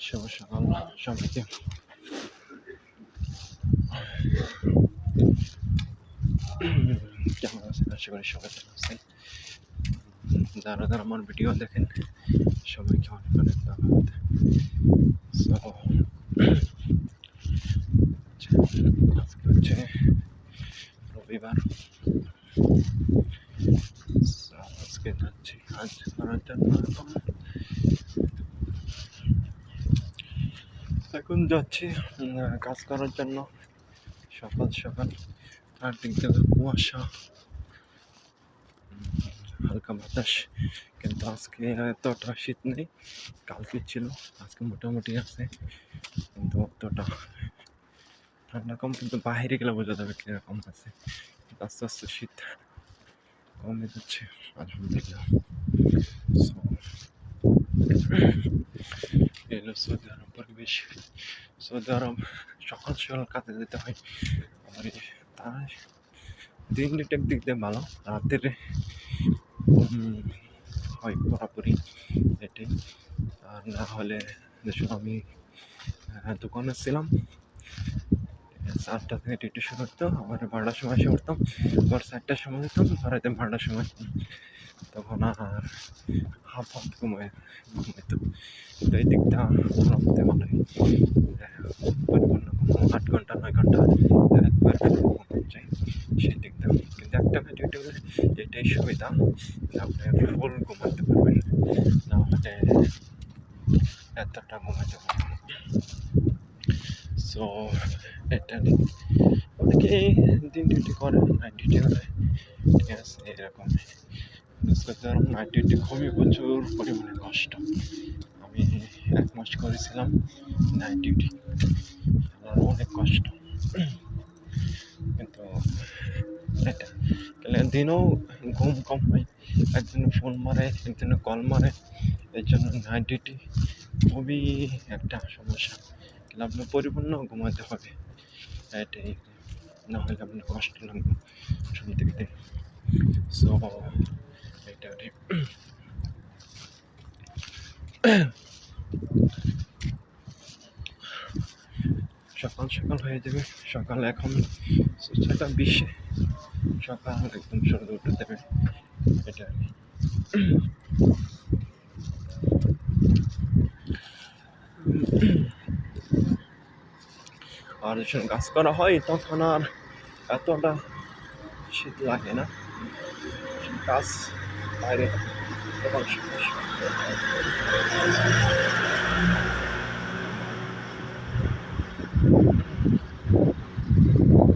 শুভ সকাল সবাইকে কেমন আছেন আশা করি সবাই ভালো আছেন যারা যারা আমার ভিডিও দেখেন সবাইকে অনেক অনেক ধন্যবাদ So, আজকে যাচ্ছি। কাজ করার জন্য এখন এখন যাচ্ছি কাজ করার জন্য। সকাল সকাল। আর দিক থেকে কুয়াশা। হালকা বাতাস। কিন্তু আজকে এতটা শীত নেই। কালকে ছিল আজকে মোটামুটি আছে। কিন্তু অতটা ঠান্ডা কম কিন্তু বাইরে গেলে বোঝা যাবে কীরকম আছে। আস্তে আস্তে শীত কমে যাচ্ছে, আলহামদুলিল্লাহ। হলো সৌদি আরব পরিবেশ। সৌদি আরব সকাল সকাল কাজে যেতে হয়। আমার তাই দিন দুটো দিক দিয়ে ভালো। রাতের হয় পুরোপুরি এটাই। আর না হলে আমি দোকানে ছিলাম। সাতটা থেকে ডিউটি শুরু হতো আবার বারোটার সময় এসে উঠতাম। আবার চারটার সময় যেতাম বাড়িতে বারোটার সময়। তখন আর হাফ হাফ ঘুমায় ঘুমাইতো। তো এই দিকটা ভালোই আহ, পরিপূর্ণ আট ঘণ্টা নয় ঘণ্টা একবার যায় সেই দিকটা। কিন্তু একটা ডিউটি হলে এটাই সুবিধা আপনি ফুল ঘুমাতে পারবেন। না হলে এতটা ঘুমাতে পারবেন সো নিয়ে অনেকে দিন ডিউটি করে নাইট ডিউটি করে। ঠিক আছে, এরকম। নাইট ডিউটি খুবই প্রচুর পরিমাণে কষ্ট। আমি এক মাস করেছিলাম নাইট ডিউটি আমার অনেক কষ্ট। কিন্তু এটা দিনেও ঘুম কম হয়, একজনে ফোন মারে, একজনে কল মারে এর জন্য নাইট ডিউটি খুবই একটা সমস্যা। কিন্তু পরিপূর্ণ ঘুমাতে হবে। এটাই না হলে আপনার কষ্ট লাগবে শুনতে গেলে সো এটা সকাল সকাল হয়ে যাবে। সকাল এখন ছটা বিশে। সকাল একদম সূর্য উঠে দেবে এটা আর যেসব গাছ করা হয়, তখন আর এতটা শীত লাগে না। গাছ বাইরে তখন সমস্যা